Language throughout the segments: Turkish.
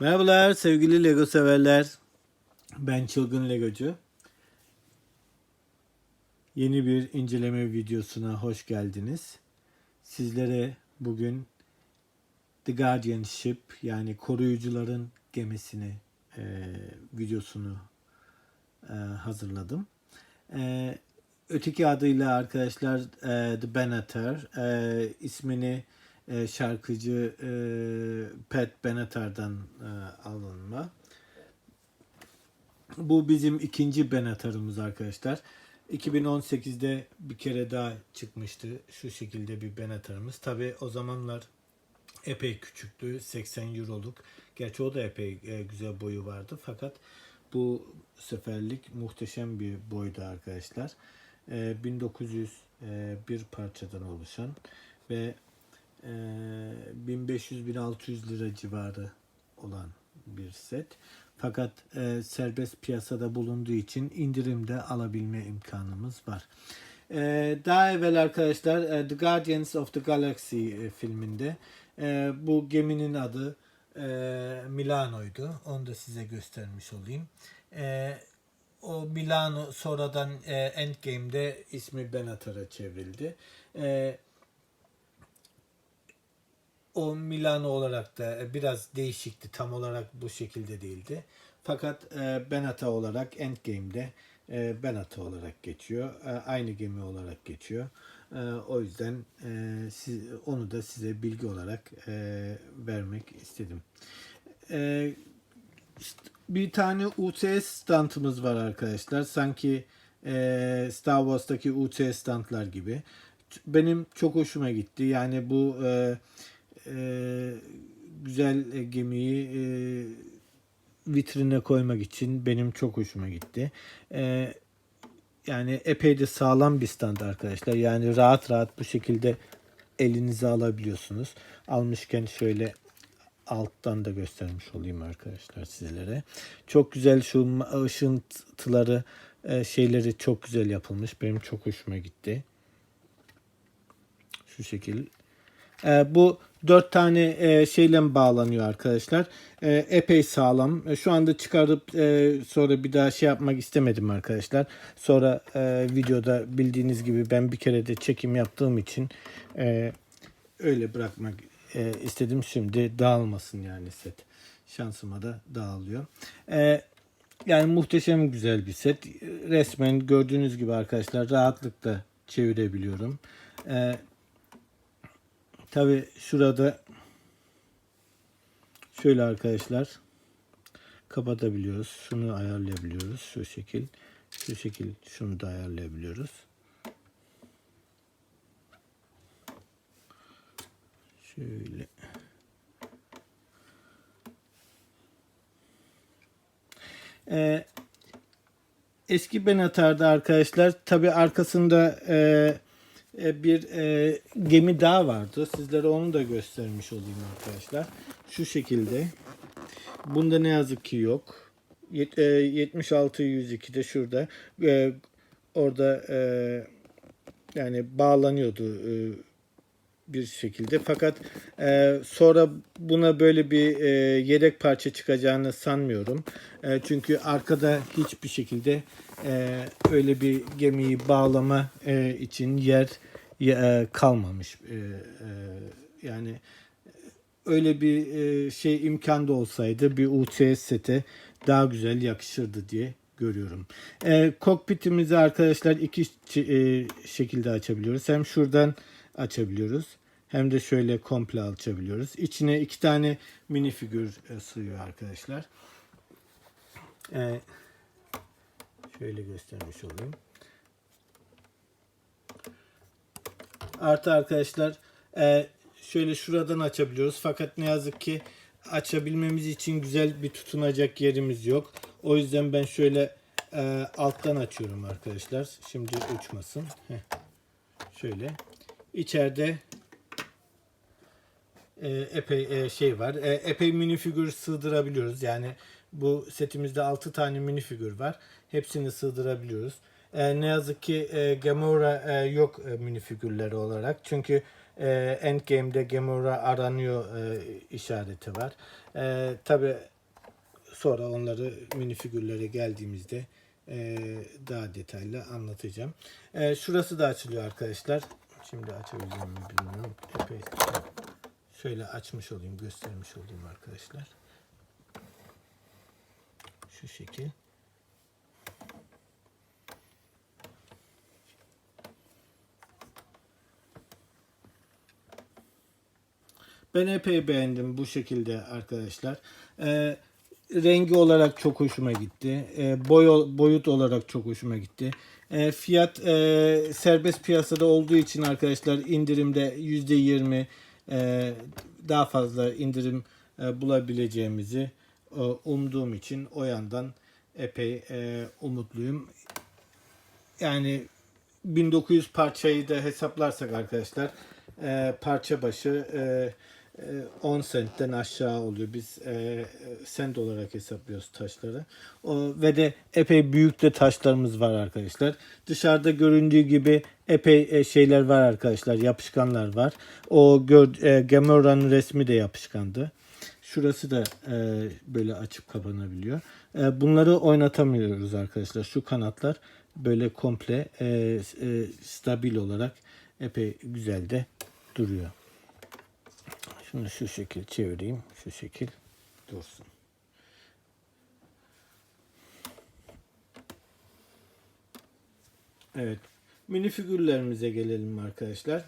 Merhabalar sevgili Lego severler. Ben Çılgın Legocu. Yeni bir inceleme videosuna hoş geldiniz. Sizlere bugün The Guardian Ship yani koruyucuların gemisini e, videosunu e, hazırladım. E, öteki adıyla arkadaşlar e, The Benatar e, ismini e, şarkıcı e, Pat Benatar'dan e, alınma. Bu bizim ikinci Benatar'ımız arkadaşlar. 2018'de bir kere daha çıkmıştı şu şekilde bir Benatar'ımız. Tabi o zamanlar epey küçüktü. 80 euroluk. Gerçi o da epey e, güzel boyu vardı. Fakat bu seferlik muhteşem bir boydu arkadaşlar. E, 1901 parçadan oluşan ve e, 1500-1600 lira civarı olan bir set. Fakat e, serbest piyasada bulunduğu için indirimde alabilme imkanımız var. E, daha evvel arkadaşlar e, The Guardians of the Galaxy e, filminde e, bu geminin adı e, Milano'ydu. Onu da size göstermiş olayım. E, o Milano sonradan e, Endgame'de ismi Benatar'a çevrildi. E, o Milano olarak da e, biraz değişikti. Tam olarak bu şekilde değildi. Fakat e, Benata olarak Endgame'de e, Benata olarak geçiyor. E, aynı gemi olarak geçiyor. E, o yüzden e, siz, onu da size bilgi olarak e, vermek istedim. E, işte bir tane UTS standımız var arkadaşlar. Sanki e, Star Wars'taki UTS standlar gibi. Benim çok hoşuma gitti. Yani bu e, e, güzel e, gemiyi e, vitrine koymak için benim çok hoşuma gitti. E, yani epey de sağlam bir stand arkadaşlar. Yani rahat rahat bu şekilde elinize alabiliyorsunuz. Almışken şöyle alttan da göstermiş olayım arkadaşlar sizlere. Çok güzel şu ışıntıları e, şeyleri çok güzel yapılmış. Benim çok hoşuma gitti. Şu şekil. Bu dört tane e, şeyle bağlanıyor arkadaşlar. E, epey sağlam. E, şu anda çıkarıp e, sonra bir daha şey yapmak istemedim arkadaşlar. Sonra e, videoda bildiğiniz gibi ben bir kere de çekim yaptığım için e, öyle bırakmak e, istedim. Şimdi dağılmasın yani set. Şansıma da dağılıyor. E, yani muhteşem güzel bir set. Resmen gördüğünüz gibi arkadaşlar rahatlıkla çevirebiliyorum. E, Tabi şurada şöyle arkadaşlar kapatabiliyoruz. Şunu ayarlayabiliyoruz. Şu şekil. Şu şekil şunu da ayarlayabiliyoruz. Şöyle. Ee, eski Benatar'da arkadaşlar tabi arkasında e, e, bir e, gemi daha vardı. Sizlere onu da göstermiş olayım arkadaşlar. Şu şekilde. Bunda ne yazık ki yok. Yet, e, 76 102'de şurada. E, orada e, yani bağlanıyordu e, bir şekilde. Fakat e, sonra buna böyle bir e, yedek parça çıkacağını sanmıyorum. E, çünkü arkada hiçbir şekilde e, öyle bir gemiyi bağlama e, için yer e, kalmamış. E, e, yani öyle bir e, şey imkan da olsaydı bir UTS sete daha güzel yakışırdı diye görüyorum. E, kokpitimizi arkadaşlar iki e, şekilde açabiliyoruz. Hem şuradan açabiliyoruz hem de şöyle komple açabiliyoruz. İçine iki tane minifigür e, sığıyor arkadaşlar. E, şöyle göstermiş olayım. Artı arkadaşlar e, şöyle şuradan açabiliyoruz. Fakat ne yazık ki açabilmemiz için güzel bir tutunacak yerimiz yok. O yüzden ben şöyle e, alttan açıyorum arkadaşlar. Şimdi uçmasın. Heh. Şöyle. İçeride e, epey e, şey var. E, epey minifigür sığdırabiliyoruz. Yani bu setimizde 6 tane minifigür var. Hepsini sığdırabiliyoruz. E, ne yazık ki e, Gamora e, yok e, minifigürleri olarak. Çünkü e, Endgame'de Gamora aranıyor e, işareti var. E, Tabi sonra onları minifigürlere geldiğimizde e, daha detaylı anlatacağım. E, şurası da açılıyor arkadaşlar. Şimdi açabileceğim mi bilmiyorum. Epey şöyle açmış olayım, göstermiş olayım arkadaşlar. Şu şekil. Ben epey beğendim bu şekilde arkadaşlar. Ee, rengi olarak çok hoşuma gitti. Ee, boy, boyut olarak çok hoşuma gitti. Ee, fiyat e, serbest piyasada olduğu için arkadaşlar indirimde %20 e, daha fazla indirim e, bulabileceğimizi e, umduğum için o yandan epey e, umutluyum. Yani 1900 parçayı da hesaplarsak arkadaşlar e, parça başı e, e, 10 sentten aşağı oluyor. Biz e, sent olarak hesaplıyoruz taşları. O, ve de epey büyük de taşlarımız var arkadaşlar. Dışarıda göründüğü gibi epey e, şeyler var arkadaşlar. Yapışkanlar var. O gör, e, Gamora'nın resmi de yapışkandı. Şurası da e, böyle açıp kapanabiliyor. E, bunları oynatamıyoruz arkadaşlar. Şu kanatlar böyle komple e, e, stabil olarak epey güzel de duruyor. Şunu şu şekil çevireyim. Şu şekil dursun. Evet. Mini figürlerimize gelelim arkadaşlar.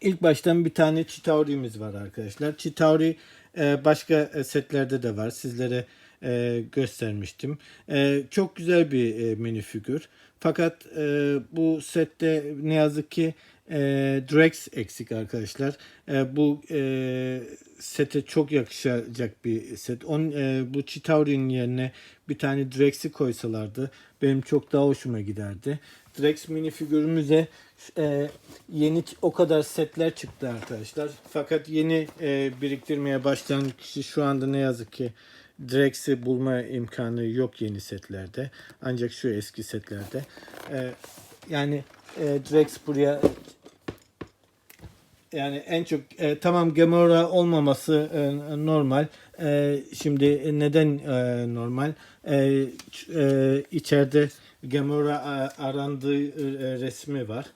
İlk baştan bir tane Chitauri'miz var arkadaşlar. Chitauri e, başka e, setlerde de var. Sizlere e, göstermiştim. Çok güzel bir e, mini figür. Fakat bu sette ne yazık ki e, Drex eksik arkadaşlar. E, bu e, sete çok yakışacak bir set. On, e, bu Chitauri'nin yerine bir tane Drex'i koysalardı benim çok daha hoşuma giderdi. Drex mini figürümüze e, yeni o kadar setler çıktı arkadaşlar. Fakat yeni e, biriktirmeye başlayan kişi şu anda ne yazık ki Drex'i bulma imkanı yok yeni setlerde. Ancak şu eski setlerde. E, yani e, Drex buraya yani en çok e, tamam Gamora olmaması e, normal. E, şimdi neden e, normal? E, e, içeride Gamora a- arandığı e, resmi var.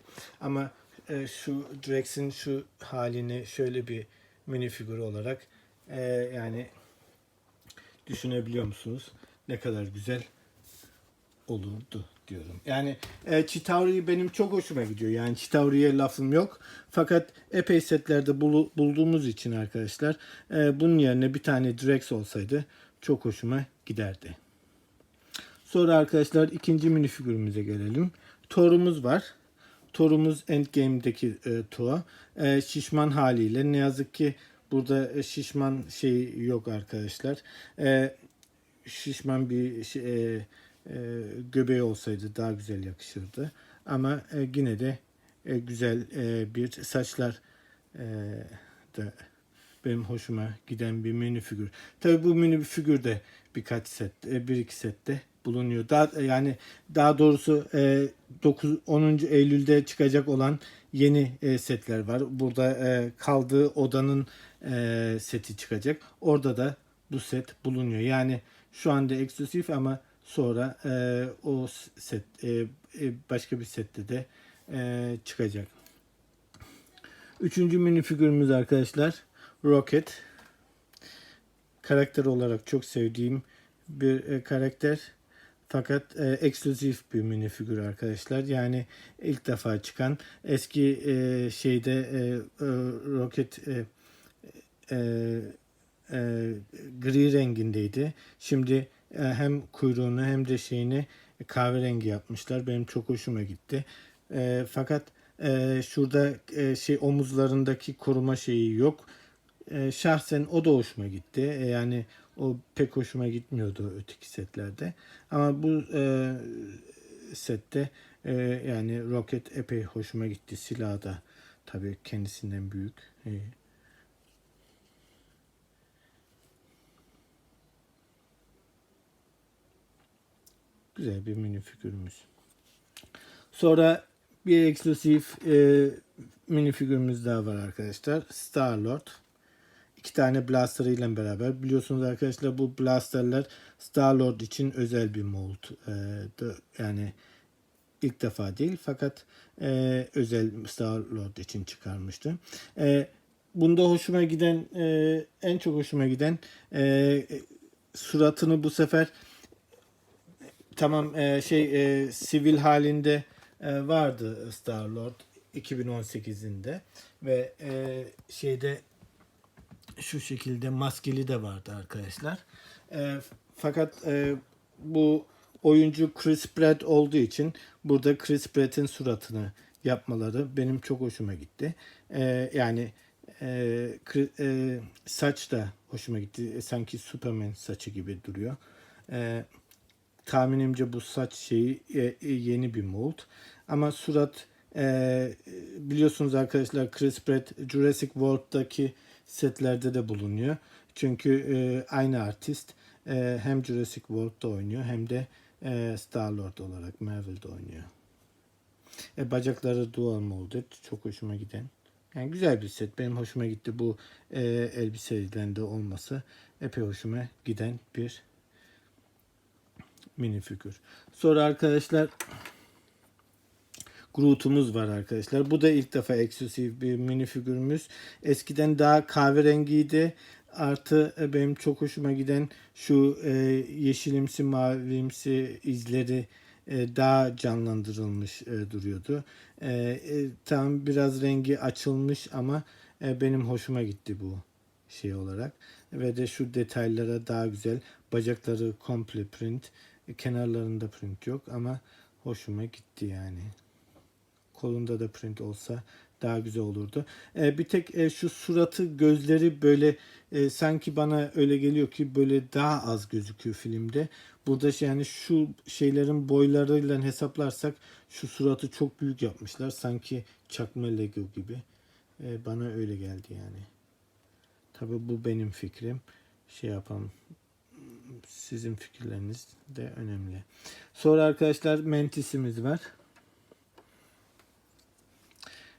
Ama e, şu Drex'in şu halini şöyle bir mini figür olarak e, yani düşünebiliyor musunuz? Ne kadar güzel olurdu diyorum. Yani e, Chitauri benim çok hoşuma gidiyor. Yani Chitauri'ye lafım yok. Fakat epey setlerde bulu- bulduğumuz için arkadaşlar e, bunun yerine bir tane Drex olsaydı çok hoşuma giderdi. Sonra arkadaşlar ikinci minifigürümüze gelelim. Thor'umuz var. Thor'umuz Endgame'deki e, Thor. E, şişman haliyle. Ne yazık ki burada e, şişman şey yok arkadaşlar. E, şişman bir şey, e, e, göbeği olsaydı daha güzel yakışırdı. Ama e, yine de e, güzel bir saçlar da benim hoşuma giden bir mini figür. Tabi bu mini figür de birkaç set, bir iki sette bulunuyor. Daha yani daha doğrusu e, 9 10. Eylül'de çıkacak olan yeni setler var. Burada kaldığı odanın seti çıkacak. Orada da bu set bulunuyor. Yani şu anda eksklusif ama sonra e, o set e, e, başka bir sette de e, çıkacak. Üçüncü mini figürümüz arkadaşlar Rocket. Karakter olarak çok sevdiğim bir e, karakter. Fakat e, eksklusif bir mini figür arkadaşlar. Yani ilk defa çıkan eski e, şeyde e, e, Rocket e, e, e, gri rengindeydi. Şimdi hem kuyruğunu hem de şeyini kahverengi yapmışlar. Benim çok hoşuma gitti. E, fakat e, şurada e, şey omuzlarındaki koruma şeyi yok. E, şahsen o da hoşuma gitti. E, yani o pek hoşuma gitmiyordu öteki setlerde. Ama bu e, sette e, yani Rocket epey hoşuma gitti. Silah da tabii kendisinden büyük. E, güzel bir mini figürümüz. Sonra bir eksklusif e, minifigürümüz daha var arkadaşlar. Star Lord. İki tane blaster ile beraber. Biliyorsunuz arkadaşlar bu blasterler Star Lord için özel bir mold. E, de- yani ilk defa değil fakat e, özel Star Lord için çıkarmıştı. E, bunda hoşuma giden e, en çok hoşuma giden e, suratını bu sefer tamam e, şey e, sivil halinde e, vardı Star Lord 2018'inde ve e, şeyde şu şekilde maskeli de vardı arkadaşlar. E, fakat e, bu oyuncu Chris Pratt olduğu için burada Chris Pratt'in suratını yapmaları benim çok hoşuma gitti. E, yani e, e, saç da hoşuma gitti. E, sanki Superman saçı gibi duruyor. E, tahminimce bu saç şeyi e, e, yeni bir mold. Ama surat e, biliyorsunuz arkadaşlar Chris Pratt Jurassic World'daki setlerde de bulunuyor. Çünkü e, aynı artist e, hem Jurassic World'da oynuyor hem de e, Star-Lord olarak Marvel'da oynuyor. E, bacakları dual molded. Çok hoşuma giden. Yani güzel bir set. Benim hoşuma gitti bu e, elbiselerinde olması. Epey hoşuma giden bir minifigür. Sonra arkadaşlar Groot'umuz var arkadaşlar. Bu da ilk defa eksklusif bir minifigürümüz. Eskiden daha kahverengiydi. Artı e, benim çok hoşuma giden şu e, yeşilimsi mavimsi izleri e, daha canlandırılmış e, duruyordu. E, e, tam biraz rengi açılmış ama e, benim hoşuma gitti bu şey olarak. Ve de şu detaylara daha güzel. Bacakları komple print. Kenarlarında print yok ama hoşuma gitti yani. Kolunda da print olsa daha güzel olurdu. E, bir tek e, şu suratı, gözleri böyle e, sanki bana öyle geliyor ki böyle daha az gözüküyor filmde. Burada şey, yani şu şeylerin boylarıyla hesaplarsak şu suratı çok büyük yapmışlar. Sanki çakma Lego gibi. E, bana öyle geldi yani. Tabi bu benim fikrim. Şey yapalım. Sizin fikirleriniz de önemli. Sonra arkadaşlar Mantis'imiz var.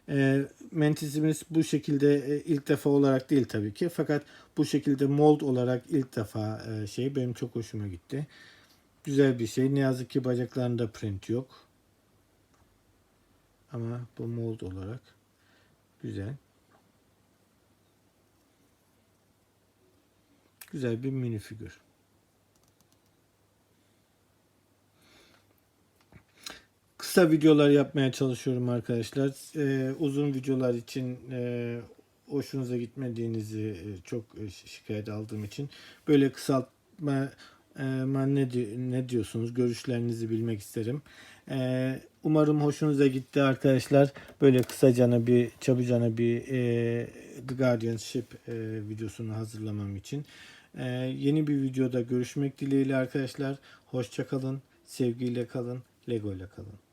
E, Mantis'imiz bu şekilde e, ilk defa olarak değil tabii ki. Fakat bu şekilde mold olarak ilk defa e, şey benim çok hoşuma gitti. Güzel bir şey. Ne yazık ki bacaklarında print yok. Ama bu mold olarak güzel. Güzel bir minifigür. Kısa videolar yapmaya çalışıyorum arkadaşlar. Ee, uzun videolar için e, hoşunuza gitmediğinizi e, çok e, şikayet aldığım için böyle kısaltma e, ne, ne diyorsunuz? Görüşlerinizi bilmek isterim. E, umarım hoşunuza gitti arkadaşlar. Böyle kısacana bir çabucana bir e, The Guardianship e, videosunu hazırlamam için. E, yeni bir videoda görüşmek dileğiyle arkadaşlar. Hoşça kalın, sevgiyle kalın, Lego ile kalın.